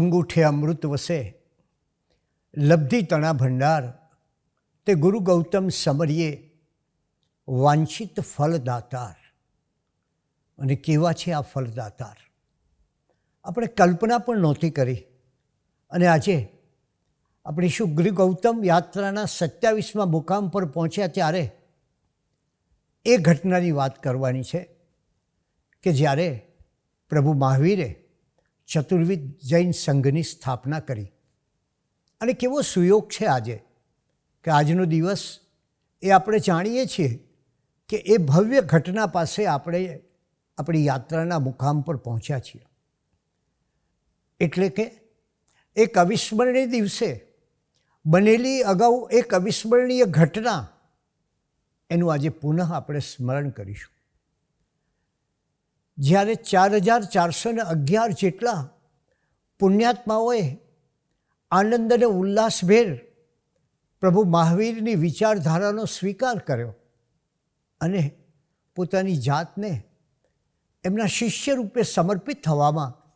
અંગૂઠે અમૃત વસે. લબ્ધિ તણા ભંડાર, તે ગુરુ ગૌતમ સમરીએ વાંછિત ફલદાતાર. અને કેવા છે આ ફલદાતાર? આપણે કલ્પના પણ નહોતી કરી. અને આજે આપણી શું ગુરુ ગૌતમ યાત્રાના સત્યાવીસમાં મુકામ પર પહોંચ્યા ત્યારે એ ઘટનાની વાત કરવાની છે કે જ્યારે પ્રભુ મહાવીરે ચતુર્વિધ જૈન સંઘની સ્થાપના કરી. અને કેવો સુયોગ છે આજે, કે આજનો દિવસ એ આપણે જાણીએ છીએ કે એ ભવ્ય ઘટના પાસે આપણે આપણી યાત્રાના મુકામ પર પહોંચ્યા છીએ. એટલે કે એક અવિસ્મરણીય દિવસે બનેલી અગાઉ એક અવિસ્મરણીય ઘટના એનું આજે પુનઃ આપણે સ્મરણ કરીશું. જ્યારે ચાર હજાર ચારસો ને અગિયાર જેટલા પુણ્યાત્માઓએ આનંદ અને ઉલ્લાસભેર પ્રભુ મહાવીરની વિચારધારાનો સ્વીકાર કર્યો અને પોતાની જાતને એમના શિષ્ય રૂપે સમર્પિત થવામાં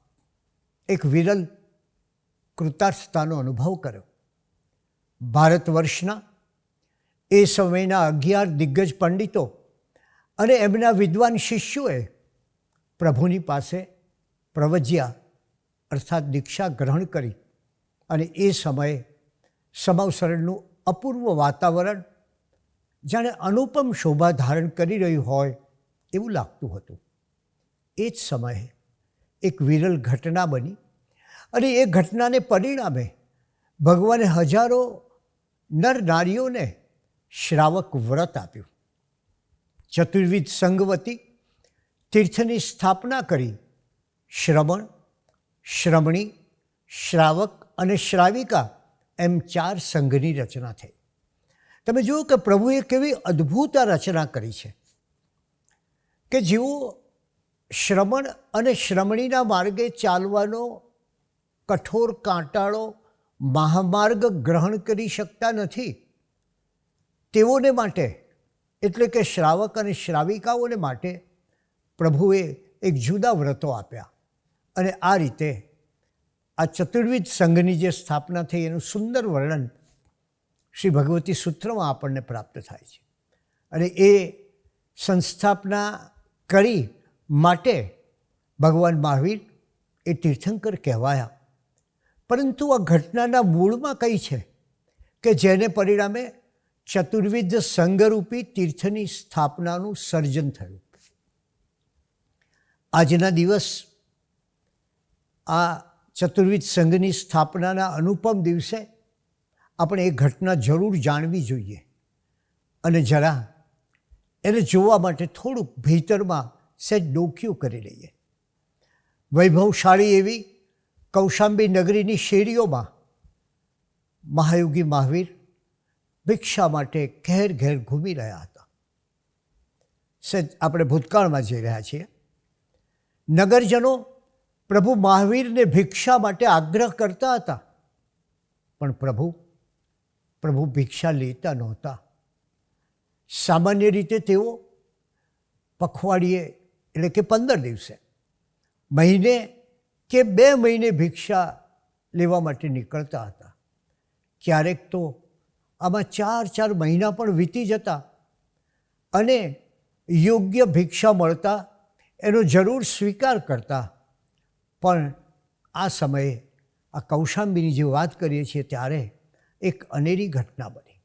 એક વિરલ કૃતાર્થતાનો અનુભવ કર્યો. ભારત વર્ષના એ સમયના અગિયાર દિગ્ગજ પંડિતો અને એમના વિદ્વાન શિષ્યોએ પ્રભુની પાસે પ્રવજ્યા, અર્થાત દીક્ષા ગ્રહણ કરી અને એ સમયે સમાવસરણનું અપૂર્વ વાતાવરણ જાણે અનુપમ શોભા ધારણ કરી રહ્યું હોય એવું લાગતું હતું. એ જ સમયે એક વિરલ ઘટના બની અને એ ઘટનાને પરિણામે ભગવાને હજારો નર નારીઓને શ્રાવક વ્રત આપ્યું. ચતુર્વિધ સંગવતી તીર્થની સ્થાપના કરી. શ્રમણ શ્રમણી શ્રાવક અને શ્રાવિકા એમ ચાર સંઘની રચના થઈ. તમે જુઓ કે પ્રભુએ કેવી અદ્ભુત રચના કરી છે. કે જેઓ શ્રમણ અને શ્રમણીના માર્ગે ચાલવાનો કઠોર કાંટાળો મહામાર્ગ ગ્રહણ કરી શકતા નથી, તેઓને માટે, એટલે કે શ્રાવક અને શ્રાવિકાઓને માટે પ્રભુએ એક જુદા વ્રતો આપ્યા. અને આ રીતે આ ચતુર્વિધ સંઘની જે સ્થાપના થઈ એનું સુંદર વર્ણન શ્રી ભગવતી સૂત્રમાં આપણને પ્રાપ્ત થાય છે. અને એ સંસ્થાપના કરી માટે ભગવાન મહાવીર એ તીર્થંકર કહેવાયા. પરંતુ આ ઘટનાના મૂળમાં કઈ છે કે જેને પરિણામે ચતુર્વિધ સંઘરૂપી તીર્થની સ્થાપનાનું સર્જન થયું? આજના દિવસ આ ચતુર્વિધ સંઘની સ્થાપનાના અનુપમ દિવસે આપણે એ ઘટના જરૂર જાણવી જોઈએ. અને જરા એને જોવા માટે થોડુંક ભીતરમાં સહેજ ડોક્યું કરી લઈએ. વૈભવશાળી એવી કૌશાંબી નગરીની શેરીઓમાં મહાયોગી મહાવીર ભિક્ષા માટે ઘેર ઘેર ઘૂમી રહ્યા હતા. સહેજ આપણે ભૂતકાળમાં જઈ રહ્યા છીએ. નગરજનો પ્રભુ મહાવીરને ભિક્ષા માટે આગ્રહ કરતા હતા. પણ પ્રભુ પ્રભુ ભિક્ષા લેતા નહોતા. સામાન્ય રીતે તેઓ પખવાડિયે, એટલે કે પંદર દિવસે, મહિને કે બે મહિને ભિક્ષા લેવા માટે નીકળતા હતા. ક્યારેક તો આમાં ચાર ચાર મહિના પણ વીતી જતા અને યોગ્ય ભિક્ષા મળતા એનો જરૂર સ્વીકાર કરતા. પણ આ સમયે આ કૌશાંબીની જે વાત કરીએ છીએ ત્યારે એક અનેરી ઘટના બની.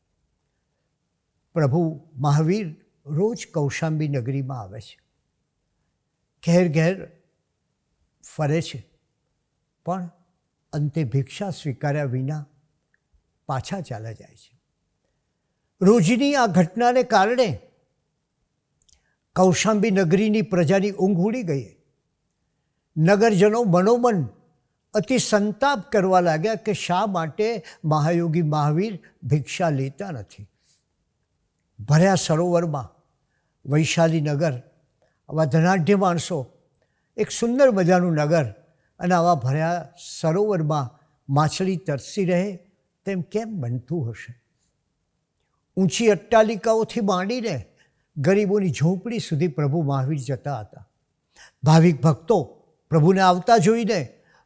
પ્રભુ મહાવીર રોજ કૌશાંબી નગરીમાં આવે છે. ઘેર ઘેર ફરે છે. પણ અંતે ભિક્ષા સ્વીકાર્યા વિના પાછા ચાલ્યા જાય છે. રોજની આ ઘટનાને કારણે કૌશાંબી નગરીની પ્રજાની ઊંઘ ઉડી ગઈ. નગરજનો મનોમન અતિ સંતાપ કરવા લાગ્યા કે શા માટે મહાયોગી મહાવીર ભિક્ષા લેતા નથી. ભર્યા સરોવરમાં વૈશાલી નગર, આવા ધનાઢ્ય માણસો, એક સુંદર મજાનું નગર અને આવા ભર્યા સરોવરમાં માછલી તરસી રહે તેમ કેમ બનતું હશે? ઊંચી અટ્ટાલિકાઓથી માંડીને ગરીબોની ઝૂંપડી સુધી પ્રભુ મહાવીર જતા હતા. ભાવિક ભક્તો પ્રભુને આવતા જોઈને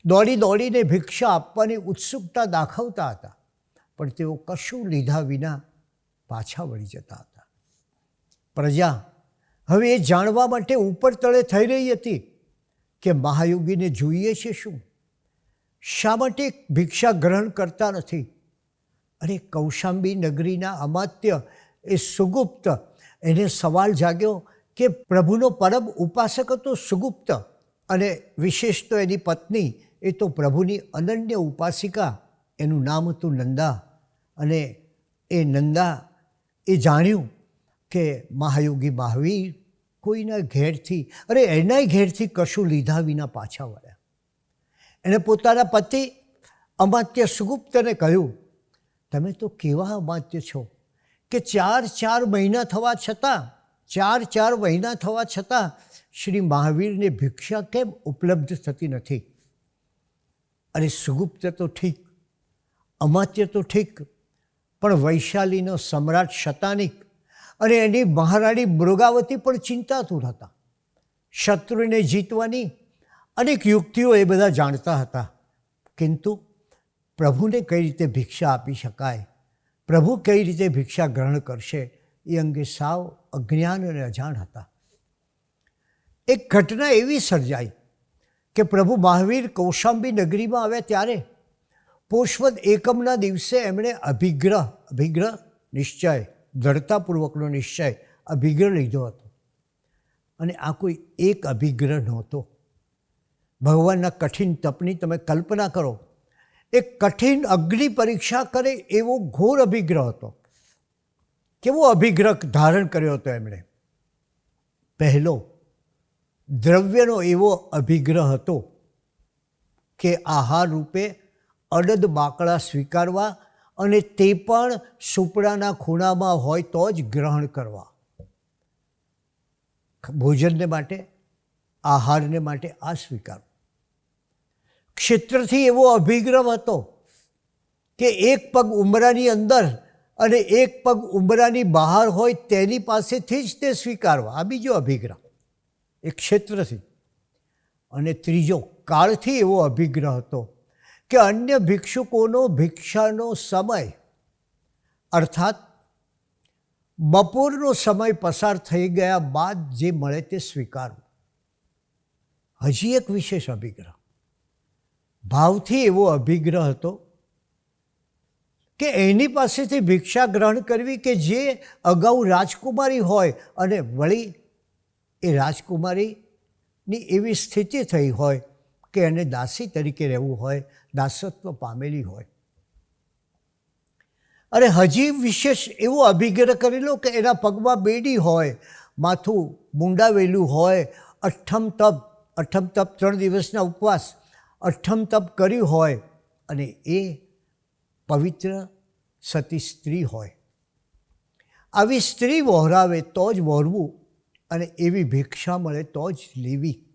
દોડી દોડીને ભિક્ષા આપવાની ઉત્સુકતા દાખવતા હતા, પણ તેઓ કશું લીધા વિના પાછા વળી જતા હતા. પ્રજા, હવે એ જાણવા માટે ઉપર તળે થઈ રહી હતી કે મહાયોગીને જોઈએ છે શું? શા માટે ભિક્ષા ગ્રહણ કરતા નથી? અને કૌશાંબી નગરીના અમાત્ય એ સુગુપ્ત એને સવાલ જાગ્યો કે પ્રભુનો પરમ ઉપાસક હતો સુગુપ્ત અને વિશેષ તો એની પત્ની, એ તો પ્રભુની અનન્ય ઉપાસિકા, એનું નામ હતું નંદા. અને એ નંદા એ જાણ્યું કે મહાયોગી મહાવીર કોઈના ઘેરથી, અરે એનાય ઘેરથી કશું લીધા વિના પાછા વળ્યા. એણે પોતાના પતિ, અમાત્ય સુગુપ્તને કહ્યું, તમે તો કેવા અમાત્ય છો? કે ચાર ચાર મહિના થવા છતાં, ચાર ચાર મહિના થવા છતાં શ્રી મહાવીરને ભિક્ષા કેમ ઉપલબ્ધ થતી નથી? અને સુગુપ્ત તો ઠીક, અમાત્ય તો ઠીક, પણ વૈશાલીનો સમ્રાટ શતાનિક અને એની મહારાણી મૃગાવતી પણ ચિંતાતુર હતા. શત્રુને જીતવાની અનેક યુક્તિઓ એ બધા જાણતા હતા. કિંતુ પ્રભુને કઈ રીતે ભિક્ષા આપી શકાય? પ્રભુ કઈ રીતે ભિક્ષા ગ્રહણ કરશે એ અંગે સાવ અજ્ઞાન અને અજાણ હતા. એક ઘટના એવી સર્જાઈ કે પ્રભુ મહાવીર કૌશાંબી નગરીમાં આવ્યા ત્યારે પોષવદ એકમના દિવસે એમણે અભિગ્રહ અભિગ્રહ નિશ્ચય, દ્રઢતાપૂર્વકનો નિશ્ચય, અભિગ્રહ લીધો હતો. અને આ કોઈ એક અભિગ્રહ નહોતો. ભગવાનના કઠિન તપની તમે કલ્પના કરો એક કઠિન અગ્નિ પરીક્ષા કરે એવો ઘોર અભિગ્રહ હતો. કેવો અભિગ્રહ ધારણ કર્યો હતો એમણે? પહેલો, દ્રવ્યનો એવો અભિગ્રહ હતો કે આહાર રૂપે અડદ બાકડા સ્વીકારવા અને તે પણ સુપડાના ખૂણામાં હોય તો જ ગ્રહણ કરવા. ભોજનને માટે, આહારને માટે આ સ્વીકારવું ક્ષેત્રથી એવો અભિગ્રહ હતો કે એક પગ ઉંબરાની અંદર અને એક પગ ઉંબરાની બહાર હોય તેની પાસેથી જ તે સ્વીકારવા. આ બીજો અભિગ્રહ. એ ક્ષેત્રથી. અને ત્રીજો, કાળથી એવો અભિગ્રહ હતો કે અન્ય ભિક્ષુકોનો ભિક્ષાનો સમય, અર્થાત બપોરનો સમય પસાર થઈ ગયા બાદ જે મળે તે સ્વીકારવું. હજી એક વિશેષ અભિગ્રહ. ભાવથી એવો અભિગ્રહ હતો કે એની પાસેથી ભિક્ષા ગ્રહણ કરવી કે જે અગાઉ રાજકુમારી હોય અને વળી એ રાજકુમારીની એવી સ્થિતિ થઈ હોય કે એને દાસી તરીકે રહેવું હોય, દાસત્વ પામેલી હોય. અરે હજી વિશેષ એવો અભિગ્રહ કરેલો કે એના પગમાં બેડી હોય, માથું મુંડાવેલું હોય, અઠ્ઠમ તપ અઠ્ઠમ તપ ત્રણ દિવસના ઉપવાસ અઠ્ઠમ તપ કર્યું હોય અને એ પવિત્ર સતી સ્ત્રી હોય. આવી સ્ત્રી વહોરાવે તો જ વહોરવું અને એવી ભિક્ષા મળે તો જ લેવી.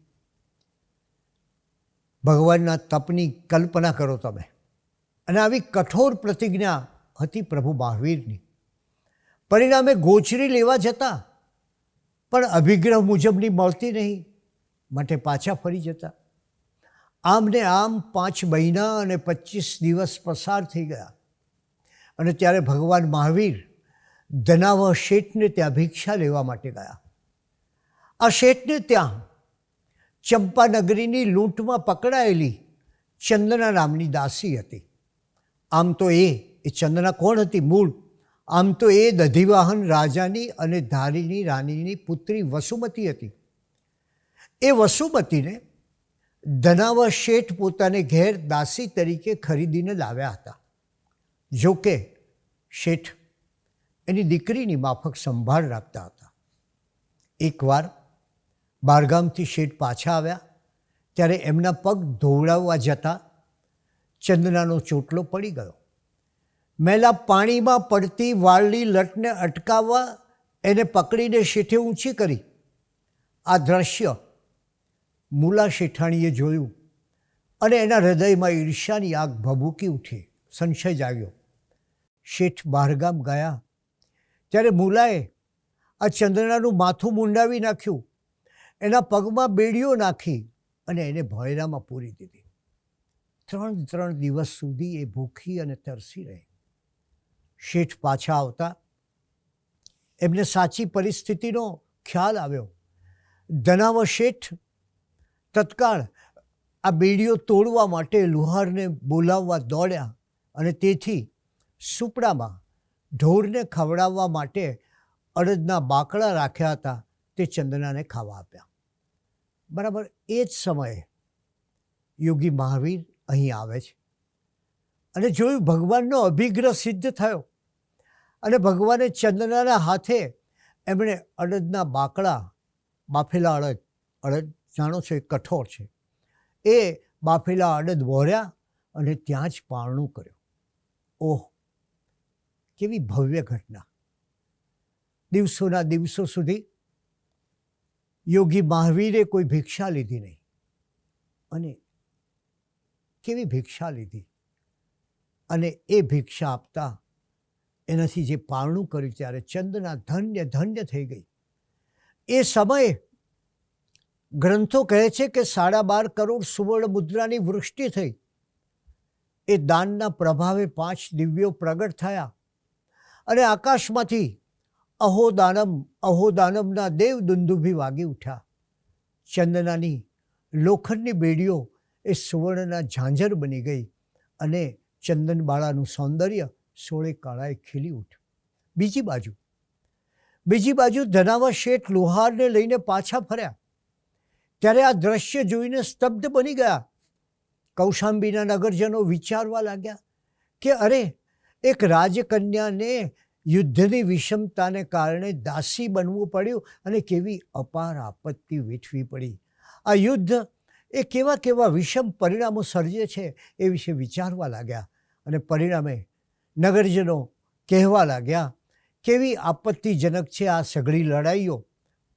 ભગવાનના તપની કલ્પના કરો તમે. અને આવી કઠોર પ્રતિજ્ઞા હતી પ્રભુ મહાવીરની. પરિણામે ગોચરી લેવા જતા, પણ અભિગ્રહ મુજબની મળતી નહીં, માટે પાછા ફરી જતા. આમ ને આમ પાંચ મહિના અને પચીસ દિવસ પસાર થઈ ગયા. અને ત્યારે ભગવાન મહાવીર ધનાવ શેઠને ત્યાં ભિક્ષા લેવા માટે ગયા. આ શેઠને ત્યાં ચંપાનગરીની લૂંટમાં પકડાયેલી ચંદના નામની દાસી હતી. આમ તો એ એ ચંદના કોણ હતી? મૂળ. આમ તો એ દધિવાહન રાજાની અને ધારીની રાણીની પુત્રી વસુમતી હતી. એ વસુમતીને ધનાવર શેઠ પોતાને ઘેર દાસી તરીકે ખરીદીને લાવ્યા હતા. જોકે શેઠ એની દીકરીની માફક સંભાળ રાખતા હતા. એકવાર બારગામથી શેઠ પાછા આવ્યા, ત્યારે એમના પગ ધોવડાવવા જતાં ચંદનાનો ચોટલો પડી ગયો. મેલા પાણીમાં પડતી વાળની લટને અટકાવવા એને પકડીને શેઠે ઊંચી કરી. આ દ્રશ્ય મૂલા શેઠાણીએ જોયું અને એના હૃદયમાં ઈર્ષ્યાની આગ ભભૂકી ઉઠી. સંશય જાગ્યો શેઠ બહારગામ ગયા. ત્યારે મુલાએ આ ચંદ્રનાનું માથું મુંડાવી નાખ્યું. એના પગમાં બેડીઓ નાખી અને એને ભોયરામાં પૂરી દીધી. ત્રણ ત્રણ દિવસ સુધી એ ભૂખી અને તરસી રહી. શેઠ પાછા આવતા. એમને સાચી પરિસ્થિતિનો ખ્યાલ આવ્યો. ધનાવ શેઠ તત્કાળ આ બેડીઓ તોડવા માટે લુહારને બોલાવવા દોડ્યા અને તેથી સુપડામાં ઢોરને ખવડાવવા માટે અડદના બાકડા રાખ્યા હતા, તે ચંદનાને ખાવા આપ્યા. બરાબર એ જ સમયે યોગી મહાવીર અહીં આવે છે. અને જોયું ભગવાનનો અભિગ્રહ સિદ્ધ થયો અને ભગવાને ચંદનાના હાથે એમણે અડદના બાકડા, બાફેલા અડદ અડદ જાણો છો એ કઠોર છે. એ બાફેલા અડદ વહોર્યા અને ત્યાં જ પારણું કર્યું. ઓહ, કેવી ભવ્ય ઘટના. દિવસોના દિવસો સુધી યોગી મહાવીરે કોઈ ભિક્ષા લીધી નહીં. અને કેવી ભિક્ષા લીધી? અને એ ભિક્ષા આપતા એનાથી જે પારણું કર્યું ત્યારે ચંદના ધન્ય ધન્ય થઈ ગઈ. એ સમયે ગ્રંથો કહે છે કે સાડા બાર કરોડ સુવર્ણ મુદ્રાની વૃષ્ટિ થઈ. એ દાનના પ્રભાવે પાંચ દિવ્યો પ્રગટ થયા. અને આકાશમાંથી અહોદાનમ, અહોદાનમના દેવ દુંદુભી વાગી ઉઠ્યા. ચંદનાની લોખંડની બેડીઓ એ સુવર્ણના ઝાંઝર બની ગઈ અને ચંદનબાળાનું સૌંદર્ય સોળે કાળાએ ખીલી ઉઠ્યું. બીજી બાજુ. બીજી બાજુ ધનાવા શેઠ લુહારને લઈને પાછા ફર્યા. ત્યારે આ દ્રશ્ય જોઈને સ્તબ્ધ બની ગયા. કૌશાંબીના નગરજનો વિચારવા લાગ્યા કે અરે, એક રાજકન્યાને યુદ્ધની વિષમતાને કારણે દાસી બનવું પડ્યું અને કેવી અપાર આપત્તિ વેઠવી પડી. આ યુદ્ધ એ કેવા કેવા વિષમ પરિણામો સર્જે છે એ વિશે વિચારવા લાગ્યા અને પરિણામે નગરજનો કહેવા લાગ્યા, કેવી આપત્તિજનક છે આ સઘળી લડાઈઓ.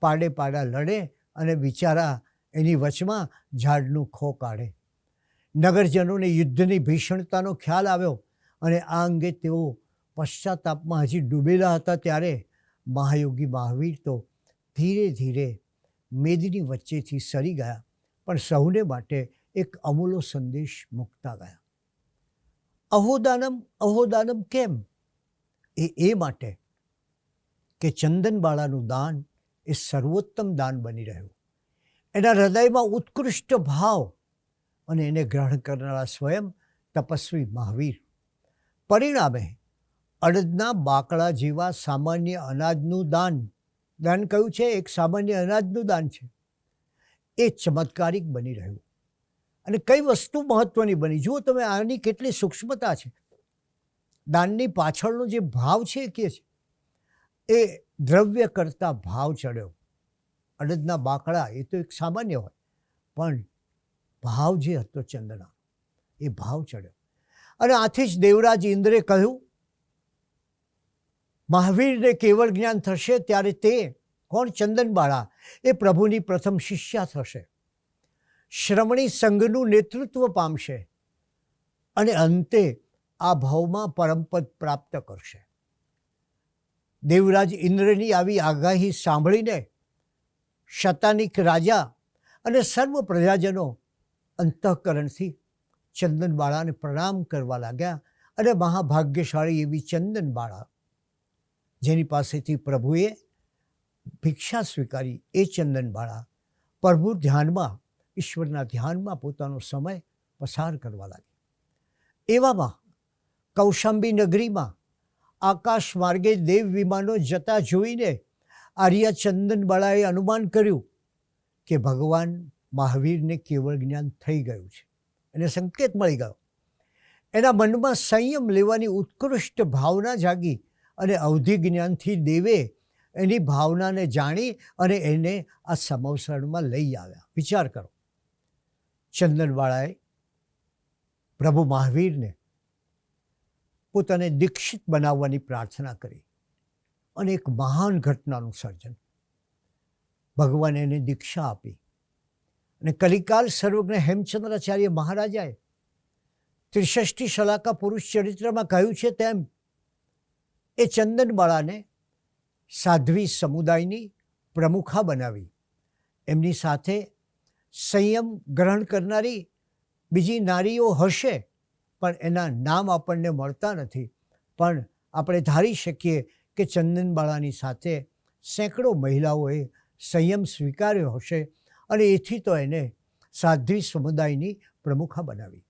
પાડે પાડા લડે અને બિચારા એની વચમાં ઝાડનું ખો કાઢે. નગરજનોને યુદ્ધની ભીષણતાનો ખ્યાલ આવ્યો અને આ અંગે તેઓ પશ્ચાતાપમાં હજી ડૂબેલા હતા ત્યારે મહાયોગી મહાવીર તો ધીરે ધીરે મેદની વચ્ચેથી સરી ગયા પણ સૌને માટે એક અમૂલો સંદેશ મૂકતા ગયા. અહોદાનમ અહોદાનમ કેમ? એ એ માટે કે ચંદનબાળાનું દાન એ સર્વોત્તમ દાન બની રહ્યું. એના હૃદયમાં ઉત્કૃષ્ટ ભાવ અને એને ગ્રહણ કરનારા સ્વયં તપસ્વી મહાવીર. પરિણામે અડદના બાકડા જેવા સામાન્ય અનાજનું દાન દાન કયું છે? એક સામાન્ય અનાજનું દાન છે. એ ચમત્કારિક બની રહ્યું. અને કઈ વસ્તુ મહત્વની બની? જુઓ તમે, આની કેટલી સૂક્ષ્મતા છે. દાનની પાછળનો જે ભાવ છે કે છે? એ દ્રવ્ય કરતાં ભાવ ચડ્યો. અડદના બાકડા એ તો એક સામાન્ય હોય. પણ ભાવ જે હતો ચંદના, એ ભાવ ચડ્યો. અને આથી જ દેવરાજ ઇન્દ્રે કહ્યું, મહાવીરને કેવળ જ્ઞાન થશે ત્યારે તે કોણ ચંદનબાળા એ પ્રભુની પ્રથમ શિષ્યા થશે. શ્રમણી સંઘનું નેતૃત્વ પામશે અને અંતે આ ભાવમાં પરમપદ પ્રાપ્ત કરશે. દેવરાજ ઇન્દ્રની આવી આગાહી સાંભળીને શતાનિક રાજા અને સર્વ પ્રજાજનો અંતઃકરણથી ચંદનબાળાને પ્રણામ કરવા લાગ્યા અને મહાભાગ્યશાળી એવી ચંદનબાળા જેની પાસેથી પ્રભુએ ભિક્ષા સ્વીકારી. એ ચંદનબાળા પ્રભુ ધ્યાનમાં, ઈશ્વરના ધ્યાનમાં પોતાનો સમય પસાર કરવા લાગી. એવામાં કૌશાંબી નગરીમાં આકાશ માર્ગે દેવ વિમાનો જતા જોઈને આર્યા ચંદનબાળાએ અનુમાન કર્યું કે ભગવાન મહાવીરને કેવળ જ્ઞાન થઈ ગયું છે. એને સંકેત મળી ગયો. એના મનમાં સંયમ લેવાની ઉત્કૃષ્ટ ભાવના જાગી અને અવધિ જ્ઞાનથી દેવે એની ભાવનાને જાણી અને એને આ સમવસરણમાં લઈ આવ્યા. વિચાર કરો. ચંદનવાળાએ પ્રભુ મહાવીરને પોતાને દીક્ષિત બનાવવાની પ્રાર્થના કરી. અને એક મહાન ઘટનાનું સર્જન. ભગવાને એને દીક્ષા આપી. અને કલિકાલ સર્વજ્ઞ હેમચંદ્રાચાર્ય મહારાજાએ ત્રિષષ્ઠી શલાકા પુરુષ ચરિત્રમાં કહ્યું છે તેમ, એ ચંદનબાળાને સાધ્વી સમુદાયની પ્રમુખા બનાવી. એમની સાથે સંયમ ગ્રહણ કરનારી બીજી નારીઓ હશે, પણ એના નામ આપણને મળતા નથી. પણ આપણે ધારી શકીએ કે ચંદનબાળાની સાથે સેંકડો મહિલાઓએ સંયમ સ્વીકાર્યો હશે અને એથી તો એને સાધ્વી સમુદાયની પ્રમુખા બનાવી.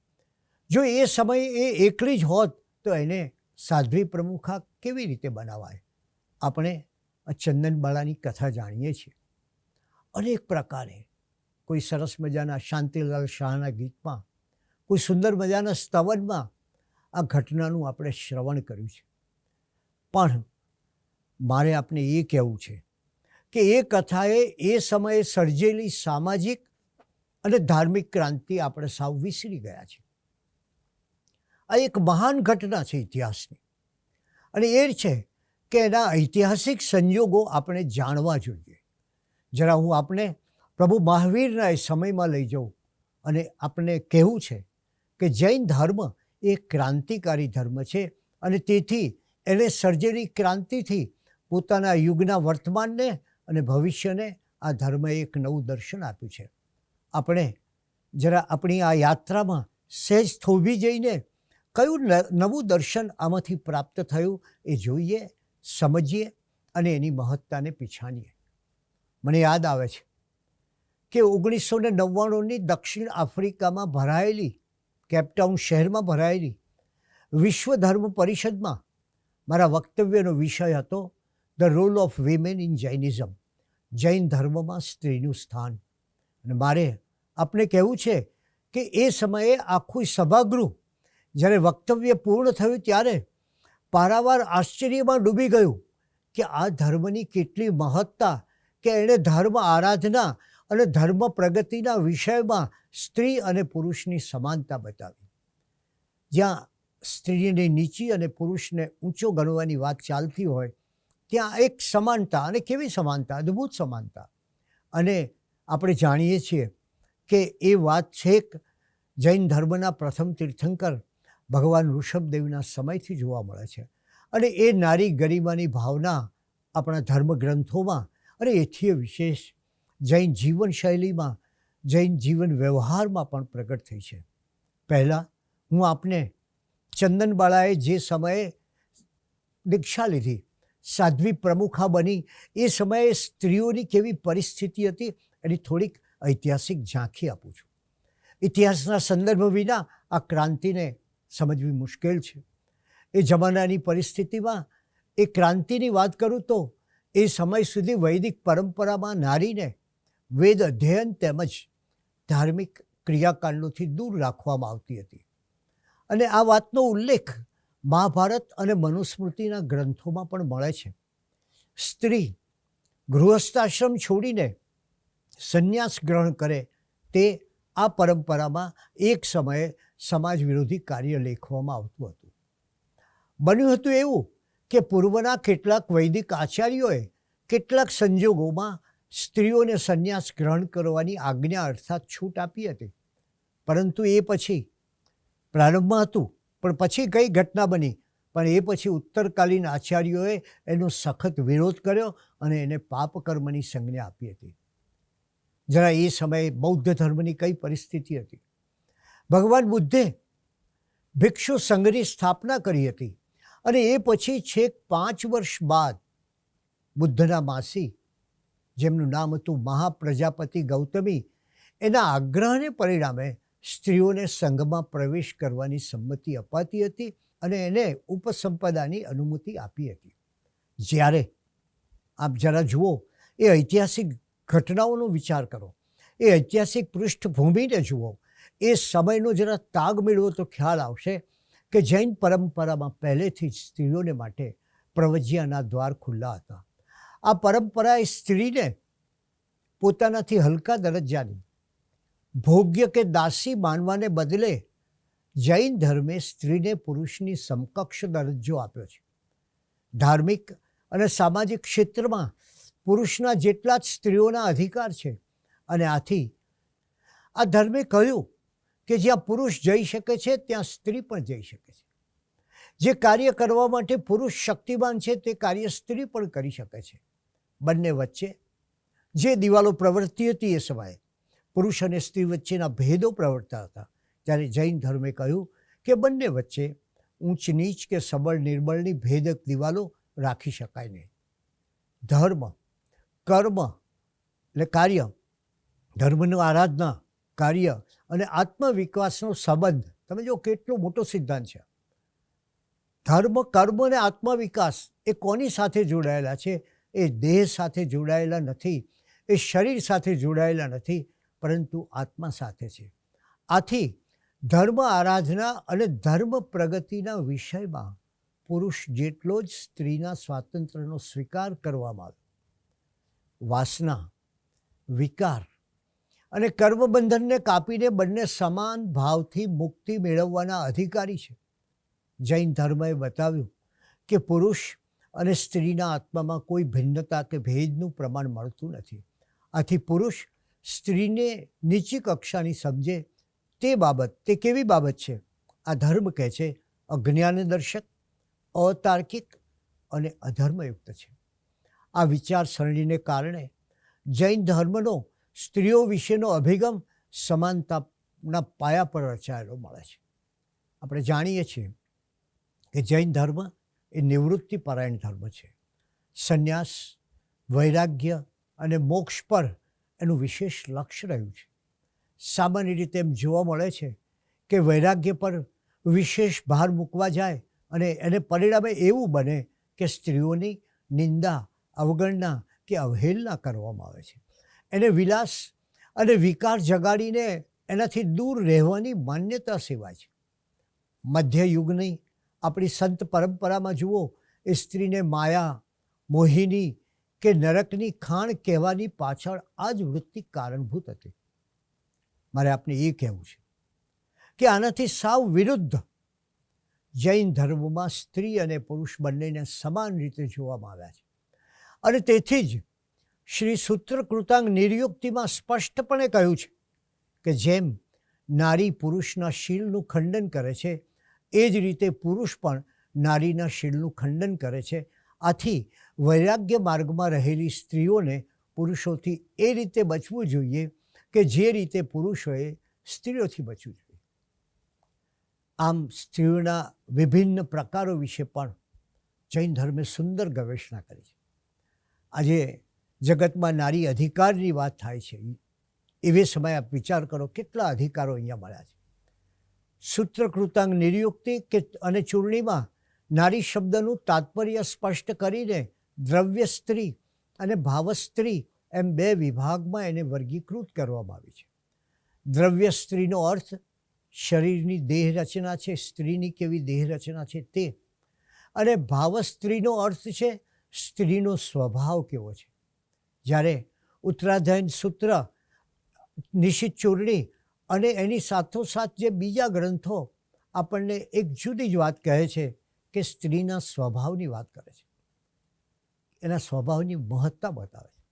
જો એ સમયે એ એકલી જ હોત તો એને સાધ્વી પ્રમુખા કેવી રીતે બનાવાય? આપણે ચંદનબાળાની કથા જાણીએ છીએ. અનેક પ્રકારે કોઈ સરસ મજાના શાંતિલાલ શાહના ગીતમાં, કોઈ સુંદર મજાના સ્તવનમાં આ ઘટનાનું આપણે શ્રવણ કર્યું છે. પણ મારે આપને એ કહેવું છે કે એ કથાએ એ સમયે સર્જેલી સામાજિક અને ધાર્મિક ક્રાંતિ આપણે સાવ વિસરી ગયા છે. આ એક મહાન ઘટના છે ઇતિહાસની. અને એ છે કે એના ઐતિહાસિક સંજોગો આપણે જાણવા જોઈએ. જરા હું આપને પ્રભુ મહાવીરના એ સમયમાં લઈ જાઉં અને આપણને કહેવું છે કે જૈન ધર્મ એ ક્રાંતિકારી ધર્મ છે અને તેથી એણે સર્જેલી ક્રાંતિથી પોતાના યુગના વર્તમાનને અને ભવિષ્યને આ ધર્મએ એક નવું દર્શન આપ્યું છે. આપણે જરા આપણી આ યાત્રામાં સહેજ થોભી જઈને કયું નવું દર્શન આમાંથી પ્રાપ્ત થયું એ જોઈએ, સમજીએ અને એની મહત્તાને પીછાણીએ. મને યાદ આવે છે કે ઓગણીસો ને નવ્વાણુંની દક્ષિણ આફ્રિકામાં ભરાયેલી કેપટાઉન શહેરમાં ભરાયેલી વિશ્વ ધર્મ પરિષદમાં મારા વક્તવ્યનો વિષય હતો the role of women in Jainism Jain ધર્મમાં સ્ત્રીનું સ્થાન. અને મારે આપણે કહેવું છે કે એ સમયે આખું સભાગૃહ જ્યારે વક્તવ્ય પૂર્ણ થયું ત્યારે પારાવાર આશ્ચર્યમાં ડૂબી ગયું કે આ ધર્મની કેટલી મહત્તા કે એણે ધર્મ આરાધના અને ધર્મ પ્રગતિના વિષયમાં સ્ત્રી અને પુરુષની સમાનતા બતાવી. જ્યાં સ્ત્રીને નીચી અને પુરુષને ઊંચો ગણવાની વાત ચાલતી હોય ત્યાં એક સમાનતા અને કેવી સમાનતા? અદ્ભુત સમાનતા. અને આપણે જાણીએ છીએ કે એ વાત છેક જૈન ધર્મના પ્રથમ તીર્થંકર ભગવાન ઋષભદેવના સમયથી જોવા મળે છે. અને એ નારી ગરિમાની ભાવના આપણા ધર્મગ્રંથોમાં અને એથી વિશેષ જૈન જીવનશૈલીમાં, જૈન જીવન વ્યવહારમાં પણ પ્રગટ થઈ છે. પહેલાં હું આપને ચંદનબાળાએ જે સમયે દીક્ષા લીધી સાધ્વી પ્રમુખા બની. એ સમયે સ્ત્રીઓની કેવી પરિસ્થિતિ હતી એની થોડીક ઐતિહાસિક ઝાંખી આપું છું. ઇતિહાસના સંદર્ભ વિના આ ક્રાંતિને સમજવી મુશ્કેલ છે. એ જમાનાની પરિસ્થિતિમાં એ ક્રાંતિની વાત કરું તો એ સમય સુધી વૈદિક પરંપરામાં નારીને વેદ અધ્યયન તેમજ ધાર્મિક ક્રિયાકાંડોથી દૂર રાખવામાં આવતી હતી. અને આ વાતનો ઉલ્લેખ મહાભારત અને મનુસ્મૃતિના ગ્રંથોમાં પણ મળે છે. સ્ત્રી ગૃહસ્થાશ્રમ છોડીને સંન્યાસ ગ્રહણ કરે તે આ પરંપરામાં એક સમયે સમાજ વિરોધી કાર્ય લેખવામાં આવતું હતું. બન્યું હતું એવું કે પૂર્વના કેટલાક વૈદિક આચાર્યોએ કેટલાક સંજોગોમાં સ્ત્રીઓને સંન્યાસ ગ્રહણ કરવાની આજ્ઞા અર્થાત છૂટ આપી હતી. પરંતુ એ પછી પ્રારંભમાં હતું પણ પછી કઈ ઘટના બની? પણ એ પછી ઉત્તરકાલીન આચાર્યોએ એનો સખત વિરોધ કર્યો અને એને પાપ કર્મની સંજ્ઞા આપી હતી. જરા એ સમયે બૌદ્ધ ધર્મની કઈ પરિસ્થિતિ હતી? ભગવાન બુદ્ધે ભિક્ષુ સંઘની સ્થાપના કરી હતી અને એ પછી છેક પાંચ વર્ષ બાદ બુદ્ધના માસી, જેમનું નામ હતું મહાપ્રજાપતિ ગૌતમી, એના આગ્રહને પરિણામે સ્ત્રીઓને સંઘમાં પ્રવેશ કરવાની સંમતિ અપાતી હતી અને એને ઉપસંપદાની અનુમતિ આપી હતી. જ્યારે આપ જરા જુઓ, એ ઐતિહાસિક ઘટનાઓનો વિચાર કરો. એ ઐતિહાસિક પૃષ્ઠભૂમિને જુઓ. એ સમયનો જરા તાગ મેળવો તો ખ્યાલ આવશે કે જૈન પરંપરામાં પહેલેથી જ સ્ત્રીઓને માટે પ્રવજ્યાના દ્વાર ખુલ્લા હતા. આ પરંપરાએ સ્ત્રીને પોતાનાથી હલકા દરજ્જાની ભોગ્ય કે દાસી માનવાને બદલે જૈન ધર્મે સ્ત્રીને પુરુષની સમકક્ષ દરજ્જો આપ્યો છે. ધાર્મિક અને સામાજિક ક્ષેત્રમાં પુરુષના જેટલા જ સ્ત્રીઓના અધિકાર છે અને આથી આ ધર્મે કહ્યું કે જ્યાં પુરુષ જઈ શકે છે, ત્યાં સ્ત્રી પણ જઈ શકે છે. જે કાર્ય કરવા માટે પુરુષ શક્તિમાન છે, તે કાર્ય સ્ત્રી પણ કરી શકે છે. બંને વચ્ચે જે દિવાલો પ્રવર્તી હતી એ સમયે પુરુષ અને સ્ત્રી વચ્ચેના ભેદો પ્રવર્તતા હતા. ત્યારે જૈન ધર્મે કહ્યું કે બંને વચ્ચે ઊંચ નીચ કે સબળ નિર્બળની ભેદક દિવાલો રાખી શકાય નહીં. ધર્મ, કર્મ એટલે કાર્ય. ધર્મનું આરાધના, કાર્ય અને આત્મવિકાસનો સંબંધ. તમે જો કેટલો મોટો સિદ્ધાંત છે. ધર્મ, કર્મ અને આત્મવિકાસ એ કોની સાથે જોડાયેલા છે? એ દેહ સાથે જોડાયેલા નથી. એ શરીર સાથે જોડાયેલા નથી. પરંતુ આત્મા સાથે છે. આથી ધર્મ આરાધના અને ધર્મ પ્રગતિના વિષયમાં પુરુષ જેટલો જ સ્ત્રીના સ્વાતંત્ર્યનો સ્વીકાર કરવામાં આવે. વાસના, વિકાર અને કર્મબંધનને કાપીને બંને સમાન ભાવથી મુક્તિ મેળવવાના અધિકારી છે. જૈન ધર્મએ બતાવ્યું કે પુરુષ અને સ્ત્રીના આત્મામાં કોઈ ભિન્નતા કે ભેદનું પ્રમાણ મળતું નથી. આથી પુરુષ સ્ત્રીને નીચી કક્ષાની સમજે તે બાબત, તે કેવી બાબત છે? આ ધર્મ કહે છે અજ્ઞાનદર્શક અતાર્કિક અને અધર્મયુક્ત છે. આ વિચારસરણીને કારણે જૈન ધર્મનો, સ્ત્રીઓ વિશેનો અભિગમ સમાનતાના પાયા પર રચાયેલો મળે છે. આપણે જાણીએ છીએ કે જૈન ધર્મ એ નિવૃત્તિ પરાયણ ધર્મ છે. સંન્યાસ, વૈરાગ્ય અને મોક્ષ પર એનું વિશેષ લક્ષ્ય રહ્યું છે. સામાન્ય રીતે એમ જોવા મળે છે કે વૈરાગ્ય પર વિશેષ ભાર મૂકવા જાય અને એને પરિણામે એવું બને કે સ્ત્રીઓની નિંદા, અવગણના કે અવહેલના કરવામાં આવે છે. એને વિલાસ અને વિકાર જગાડીને એનાથી દૂર રહેવાની માન્યતા સેવાય છે. મધ્યયુગની આપણી સંત પરંપરામાં જુઓ, એ સ્ત્રીને માયા, મોહિની કે નરકની ખાણ કહેવાની પાછળ આ જ વૃત્તિ કારણભૂત હતી. મારે આપને એ કહેવું છે કે આનાથી સાવ વિરુદ્ધ જૈન ધર્મમાં સ્ત્રી અને પુરુષ બંનેને સમાન રીતે જોવામાં આવ્યા છે. અને તેથી જ શ્રી સૂત્રકૃતાંગ નિર્યુક્તિમાં સ્પષ્ટપણે કહ્યું છે કે જેમ નારી પુરુષના શીલનું ખંડન કરે છે, એ જ રીતે પુરુષ પણ નારીના શીલનું ખંડન કરે છે. આથી વૈરાગ્ય માર્ગમાં રહેલી સ્ત્રીઓને પુરુષોથી એ રીતે બચવું જોઈએ કે જે રીતે પુરુષોએ સ્ત્રીઓથી બચવું જોઈએ. આમ સ્ત્રીઓના વિભિન્ન પ્રકારો વિશે પણ જૈન ધર્મે સુંદર ગવેષણા કરી છે. આજે જગતમાં નારી અધિકારની વાત થાય છે. એવે સમયે આપ વિચાર કરો કેટલા અધિકારો અહીંયા મળ્યા છે. સૂત્રકૃતાંગ નિર્યુક્તિ કે અને ચૂંટણીમાં નારી શબ્દનું તાત્પર્ય સ્પષ્ટ કરીને દ્રવ્ય સ્ત્રી અને ભાવસ્ત્રી એમ બે વિભાગમાં એને વર્ગીકૃત કરવામાં આવી છે. દ્રવ્ય સ્ત્રીનો અર્થ શરીરની દેહ રચના છે, સ્ત્રીની કેવી દેહ રચના છે તે. અને ભાવસ્ત્રીનો અર્થ છે સ્ત્રીનો સ્વભાવ કેવો છે. જ્યારે ઉત્તરાધ્યયન સૂત્ર નિશિત ચૂર્ણી અને એની સાથોસાથ જે બીજા ગ્રંથો આપણને એક જુદી જ વાત કહે છે કે સ્ત્રીના સ્વભાવની વાત કરે છે. એના સ્વભાવની મહત્તા બતાવે છે.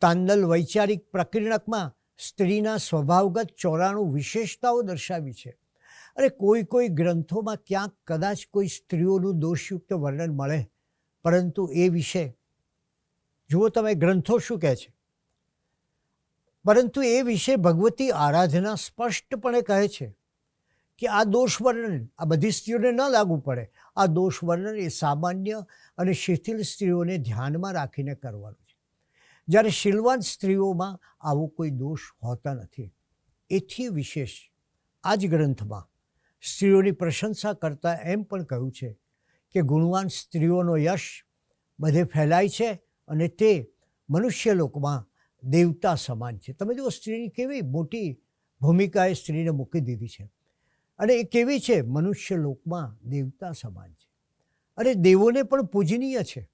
તાંદલ વૈચારિક પ્રકીર્ણકમાં સ્ત્રીના સ્વભાવગત ચોરાણું વિશેષતાઓ દર્શાવી છે. અરે કોઈ કોઈ ગ્રંથોમાં ક્યાંક કદાચ કોઈ સ્ત્રીઓનું દોષયુક્ત વર્ણન મળે. પરંતુ એ વિશે જુઓ તમે, ગ્રંથો શું કહે છે? પરંતુ એ વિશે ભગવતી આરાધના સ્પષ્ટપણે કહે છે કે આ દોષ વર્ણન, આ બધી સ્ત્રીઓને ન લાગુ પડે. આ દોષ વર્ણન એ સામાન્ય અને શિથિલ સ્ત્રીઓને ધ્યાનમાં રાખીને કરવાનું છે. જ્યારે શીલવાન સ્ત્રીઓમાં આવો કોઈ દોષ હોતા નથી. એથી વિશેષ આ જ ગ્રંથમાં સ્ત્રીઓની પ્રશંસા કરતાં એમ પણ કહ્યું છે કે ગુણવાન સ્ત્રીઓનો યશ બધે ફેલાય છે અને તે મનુષ્ય લોકમાં દેવતા સમાન છે. તમે જુઓ, સ્ત્રીની કેવી મોટી ભૂમિકાએ સ્ત્રીને મૂકી દીધી છે. અને એ કેવી છે? મનુષ્ય લોકમાં દેવતા સમાન છે. અને દેવોને પણ પૂજનીય છે.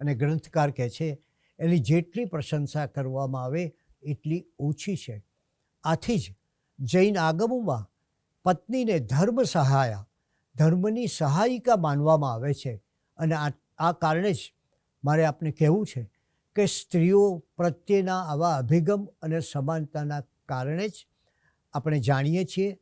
અને ગ્રંથકાર કહે છે, એની જેટલી પ્રશંસા કરવામાં આવે, એટલી ઓછી છે. આથી જ જૈન આગમોમાં પત્નીને ધર્મ સહાયા, ધર્મની સહાયિકા માનવામાં આવે છે. અને આ આ કારણે જ મારે આપને કહેવું છે કે સ્ત્રીઓ પ્રત્યેના આવા અભિગમ અને સમાનતાના કારણે જ આપણે જાણીએ છીએ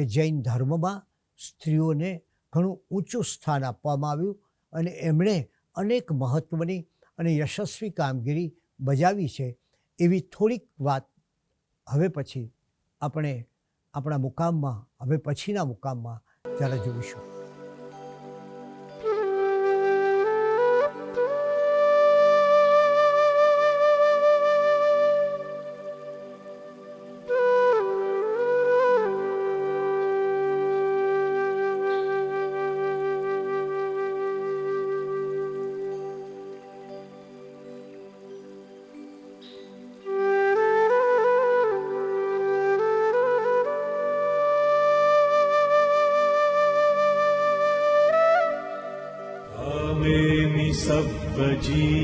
કે જૈન ધર્મમાં સ્ત્રીઓને ઘણું ઊંચું સ્થાન આપવામાં આવ્યું અને એમણે અનેક મહત્ત્વની અને યશસ્વી કામગીરી બજાવી છે એવી થોડીક વાત હવે પછી આપણે આપણા મુકામમાં, હવે પછીના મુકામમાં જ્યારે જોઈશું. pedir.